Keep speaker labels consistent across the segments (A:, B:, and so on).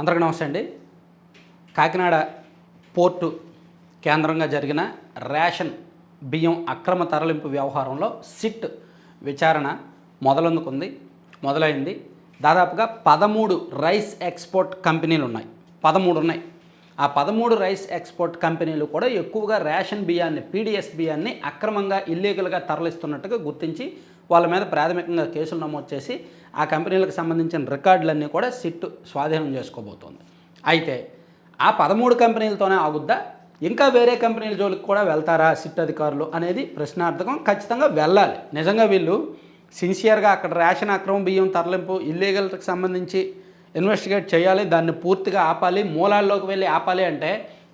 A: అందరికీ నమస్తే అండి. కాకినాడ పోర్టు కేంద్రంగా జరిగిన రేషన్ బియ్యం అక్రమ తరలింపు వ్యవహారంలో సిట్ విచారణ మొదలందుకుంది? మొదలైంది. దాదాపుగా పదమూడు రైస్ ఎక్స్పోర్ట్ కంపెనీలు ఉన్నాయి. పదమూడు ఉన్నాయి. ఆ పదమూడు రైస్ ఎక్స్పోర్ట్ కంపెనీలు కూడా ఎక్కువగా రేషన్ బియ్యాన్ని పీడిఎస్ బియ్యాన్ని అక్రమంగా ఇల్లీగల్గా తరలిస్తున్నట్టుగా గుర్తించి వాళ్ళ మీద ప్రాథమికంగా కేసులు నమోదు చేసి ఆ కంపెనీలకు సంబంధించిన రికార్డులన్నీ కూడా సిట్ స్వాధీనం చేసుకోబోతోంది. అయితే ఆ పదమూడు కంపెనీలతోనే ఆగుద్దా? ఇంకా వేరే కంపెనీల జోలికి కూడా వెళ్తారా సిట్ అధికారులు అనేది ప్రశ్నార్థకం. ఖచ్చితంగా వెళ్ళాలి. నిజంగా వీళ్ళు సిన్సియర్గా అక్కడ రేషన్ అక్రమం బియ్యం తరలింపు ఇల్లీగల్కి సంబంధించి ఇన్వెస్టిగేట్ చేయాలి దాన్ని పూర్తిగా ఆపాలి మూలాల్లోకి వెళ్ళి ఆపాలి అంటే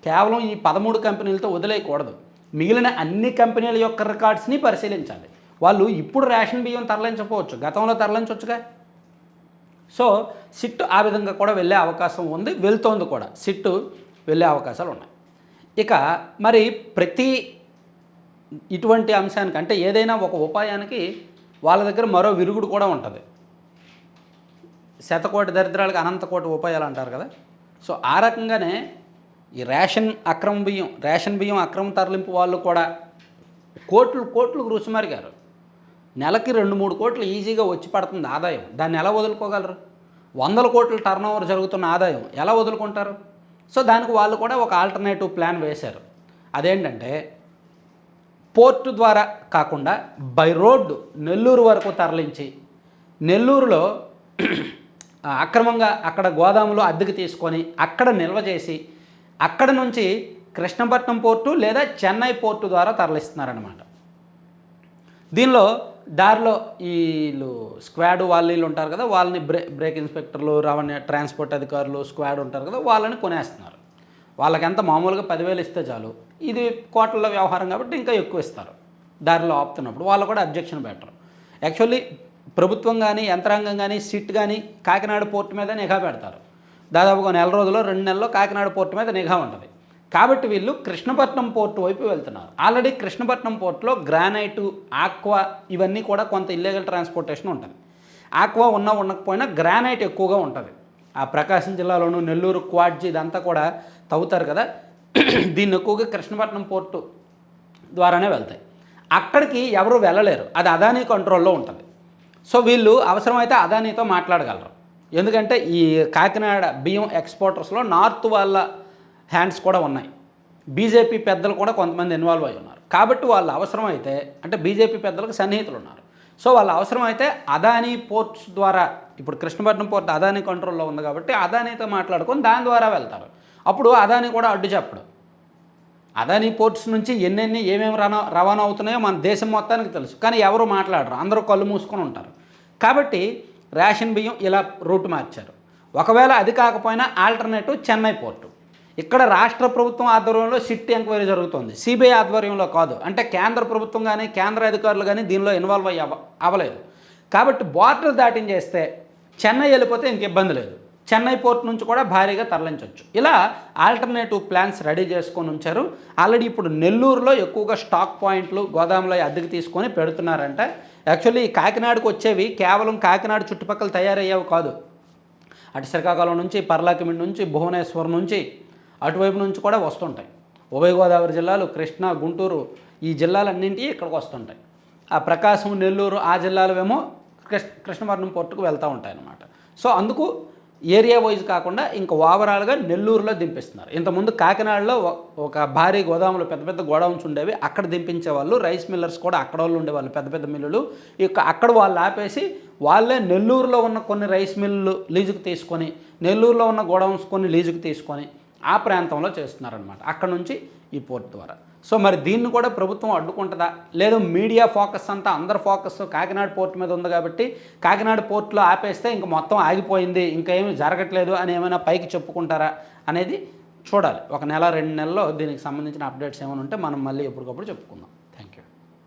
A: కేవలం ఈ పదమూడు కంపెనీలతో వదిలేయకూడదు. మిగిలిన అన్ని కంపెనీల యొక్క రికార్డ్స్ని పరిశీలించాలి. వాళ్ళు ఇప్పుడు రేషన్ బియ్యం తరలించకపోవచ్చు. గతంలో తరలించవచ్చుగా సో సిట్ ఆ విధంగా కూడా వెళ్ళే అవకాశం ఉంది వెళ్తోంది కూడా. సిట్టు వెళ్ళే అవకాశాలు ఉన్నాయి. ఇక మరి ప్రతి ఇటువంటి అంశానికి అంటే ఏదైనా ఒక ఉపాయానికి వాళ్ళ దగ్గర మరో విరుగుడు కూడా ఉంటుంది. శతకోటి దరిద్రాలకు అనంతకోటి ఉపాయాలు అంటారు కదా. సో ఆ రకంగానే ఈ రేషన్ అక్రమ బియ్యం రేషన్ బియ్యం అక్రమ తరలింపు వాళ్ళు కూడా కోట్లు కోట్లు రుచిమారిగారు నెలకి రెండు మూడు కోట్లు ఈజీగా వచ్చి పడుతుంది ఆదాయం. దాన్ని ఎలా వదులుకోగలరు? వందల కోట్ల టర్న్ ఓవర్ జరుగుతున్న ఆదాయం ఎలా వదులుకుంటారు? సో దానికి వాళ్ళు కూడా ఒక ఆల్టర్నేటివ్ ప్లాన్ వేశారు. అదేంటంటే పోర్టు ద్వారా కాకుండా బై రోడ్డు నెల్లూరు వరకు తరలించి నెల్లూరులో అక్రమంగా అక్కడ గోదాములు అద్దెకు తీసుకొని అక్కడ నిల్వ చేసి అక్కడ నుంచి కృష్ణపట్నం పోర్టు లేదా చెన్నై పోర్టు ద్వారా తరలిస్తున్నారనమాట దీనిలో దారిలో వీళ్ళు స్క్వాడ్ వాళ్ళు వీళ్ళు ఉంటారు కదా వాళ్ళని బ్రే బ్రేక్ ఇన్స్పెక్టర్లు రవాణా ట్రాన్స్పోర్ట్ అధికారులు స్క్వాడ్ ఉంటారు కదా వాళ్ళని కొనేస్తున్నారు. వాళ్ళకి ఎంత మామూలుగా పదివేలు ఇస్తే చాలు. ఇది కోట్లలో వ్యవహారం కాబట్టి ఇంకా ఎక్కువ ఇస్తారు. దారిలో ఆపుతున్నప్పుడు వాళ్ళు కూడా అబ్జెక్షన్ పెట్టరు యాక్చువల్లీ ప్రభుత్వం కానీ యంత్రాంగం కానీ సిట్ కానీ కాకినాడ పోర్టు మీద నిఘా పెడతారు. దాదాపుగా నెల రోజుల్లో రెండు నెలల్లో కాకినాడ పోర్టు మీద నిఘా ఉంటుంది. కాబట్టి వీళ్ళు కృష్ణపట్నం పోర్టు వైపు వెళ్తున్నారు. ఆల్రెడీ కృష్ణపట్నం పోర్టులో గ్రానైటు ఆక్వా ఇవన్నీ కూడా కొంత ఇల్లీగల్ ట్రాన్స్పోర్టేషన్ ఉంటుంది. ఆక్వా ఉన్నా ఉండకపోయినా గ్రానైట్ ఎక్కువగా ఉంటుంది. ఆ ప్రకాశం జిల్లాలోను నెల్లూరు క్వాడ్జి ఇదంతా కూడా తవ్వుతారు కదా. దీన్ని ఎక్కువగా కృష్ణపట్నం పోర్టు ద్వారానే వెళ్తాయి. అక్కడికి ఎవరు వెళ్ళలేరు. అది అదానీ కంట్రోల్లో ఉంటుంది. సో వీళ్ళు అవసరమైతే అదానీతో మాట్లాడగలరు. ఎందుకంటే ఈ కాకినాడ బియ్యం ఎక్స్పోర్టర్స్లో నార్త్ వాళ్ళ హ్యాండ్స్ కూడా ఉన్నాయి. బీజేపీ పెద్దలు కూడా కొంతమంది ఇన్వాల్వ్ అయి ఉన్నారు. కాబట్టి వాళ్ళు అవసరమైతే అంటే బీజేపీ పెద్దలకు సన్నిహితులు ఉన్నారు. సో వాళ్ళు అవసరమైతే అదానీ పోర్ట్స్ ద్వారా ఇప్పుడు కృష్ణపట్నం పోర్ట్ అదానీ కంట్రోల్లో ఉంది కాబట్టి అదానీతో మాట్లాడుకొని దాని ద్వారా వెళ్తారు. అప్పుడు అదానీ కూడా అడ్డు చెప్పడు. అదానీ పోర్ట్స్ నుంచి ఎన్నెన్ని ఏమేమి రవాణా రవాణా అవుతున్నాయో మన దేశం మొత్తానికి తెలుసు. కానీ ఎవరు మాట్లాడరు. అందరూ కళ్ళు మూసుకొని ఉంటారు. కాబట్టి రేషన్ బియ్యం ఇలా రూట్ మార్చారు. ఒకవేళ అది కాకపోయినా ఆల్టర్నేటివ్ చెన్నై పోర్టు. ఇక్కడ రాష్ట్ర ప్రభుత్వం ఆధ్వర్యంలో సిట్ ఎంక్వైరీ జరుగుతుంది. సిబిఐ ఆధ్వర్యంలో కాదు. అంటే కేంద్ర ప్రభుత్వం కానీ కేంద్ర అధికారులు కానీ దీనిలో ఇన్వాల్వ్ అయ్యి అవ్వలేదు కాబట్టి బార్డర్ దాటించేస్తే చెన్నై వెళ్ళిపోతే ఇంక ఇబ్బంది లేదు. చెన్నై పోర్ట్ నుంచి కూడా భారీగా తరలించవచ్చు ఇలా ఆల్టర్నేటివ్ ప్లాన్స్ రెడీ చేసుకొని ఉంచారు. ఆల్రెడీ ఇప్పుడు నెల్లూరులో ఎక్కువగా స్టాక్ పాయింట్లు గోదాములో అద్దెకి తీసుకొని పెడుతున్నారంట. యాక్చువల్లీ ఈ కాకినాడకు వచ్చేవి కేవలం కాకినాడ చుట్టుపక్కల తయారయ్యేవి కాదు. అటు శ్రీకాకుళం నుంచి పర్లాకిమిడి నుంచి భువనేశ్వర్ నుంచి అటువైపు నుంచి కూడా వస్తుంటాయి. ఉభయ గోదావరి జిల్లాలు కృష్ణా గుంటూరు ఈ జిల్లాలన్నింటి ఇక్కడికి వస్తుంటాయి. ఆ ప్రకాశం నెల్లూరు ఆ జిల్లాలవేమో కృష్ణ కృష్ణవర్ణం పోర్టుకు వెళ్తూ ఉంటాయి అన్నమాట సో అందుకు ఏరియా వైజ్ కాకుండా ఇంకా ఓవరాల్గా నెల్లూరులో దింపిస్తున్నారు. ఇంతకుముందు కాకినాడలో ఒక భారీ గోదాములు పెద్ద పెద్ద గోడౌన్స్ ఉండేవి. అక్కడ దింపించే వాళ్ళు రైస్ మిల్లర్స్ కూడా అక్కడ వాళ్ళు ఉండేవాళ్ళు పెద్ద పెద్ద మిల్లులు. ఇక అక్కడ వాళ్ళు ఆపేసి వాళ్ళే నెల్లూరులో ఉన్న కొన్ని రైస్ మిల్లు లీజుకు తీసుకొని నెల్లూరులో ఉన్న గోడౌన్స్ కొన్ని లీజుకు తీసుకొని ఆ ప్రాంతంలో చేస్తున్నారనమాట అక్కడ నుంచి ఈ పోర్ట్ ద్వారా. సో మరి దీన్ని కూడా ప్రభుత్వం అడ్డుకుంటుందా? లేదు మీడియా ఫోకస్ అంతా అందరి ఫోకస్ కాకినాడ పోర్ట్ మీద ఉంది కాబట్టి కాకినాడ పోర్ట్లో ఆపేస్తే ఇంక మొత్తం ఆగిపోయింది ఇంకా ఏమి జరగట్లేదు అని ఏమైనా పైకి చెప్పుకుంటారా అనేది చూడాలి. ఒక నెల రెండు నెలల్లో దీనికి సంబంధించిన అప్డేట్స్ ఏమైనా ఉంటే మనం మళ్ళీ ఎప్పటికప్పుడు చెప్పుకుందాం.